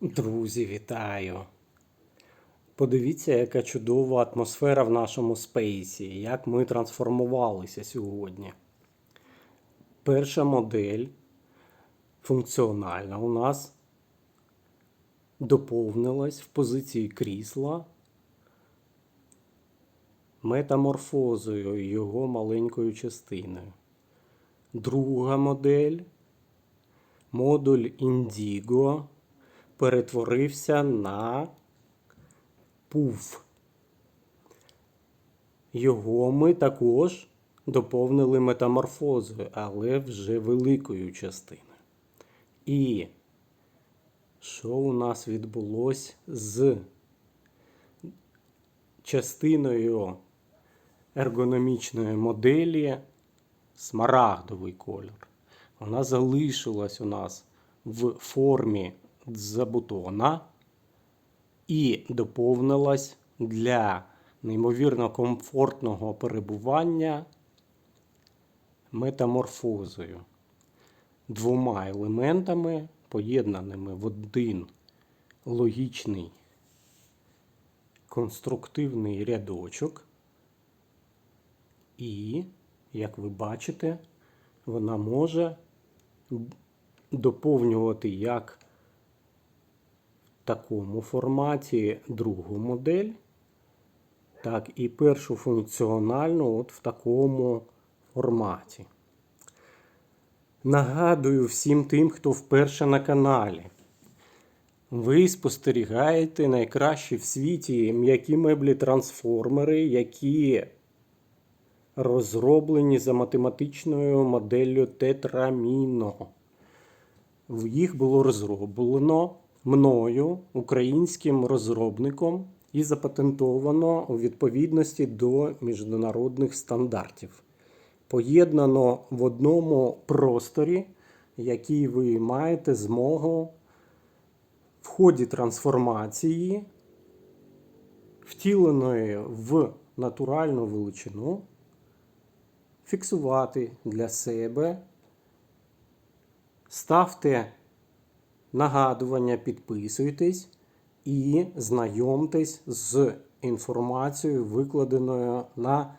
Друзі, вітаю! Подивіться, яка чудова атмосфера в нашому спейсі, як ми трансформувалися сьогодні. Перша модель функціональна у нас доповнилась в позиції крісла метаморфозою його маленькою частиною. Друга модель модуль Indigo перетворився на пуф. Його ми також доповнили метаморфозою, але вже великою частиною. І що у нас відбулося з частиною ергономічної моделі смарагдовий кольор? Вона залишилась у нас в формі дзабутона і доповнилась для неймовірно комфортного перебування метаморфозою. Двома елементами, поєднаними в один логічний конструктивний рядочок. І, як ви бачите, вона може доповнювати як такому форматі другу модель, так і першу функціональну от в такому форматі. Нагадую всім тим, хто вперше на каналі. Ви спостерігаєте найкращі в світі м'які меблі трансформери, які розроблені за математичною моделлю Тетраміно. Їх було розроблено мною, українським розробником, і запатентовано у відповідності до міжнародних стандартів. Поєднано в одному просторі, який ви маєте змогу в ході трансформації, втіленої в натуральну величину, фіксувати для себе. Ставте нагадування, підписуйтесь і знайомтесь з інформацією, викладеною на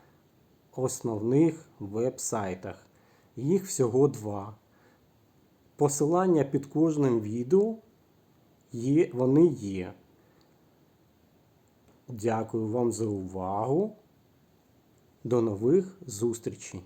основних веб-сайтах. Їх всього два. Посилання під кожним відео є, вони є. Дякую вам за увагу. До нових зустрічей!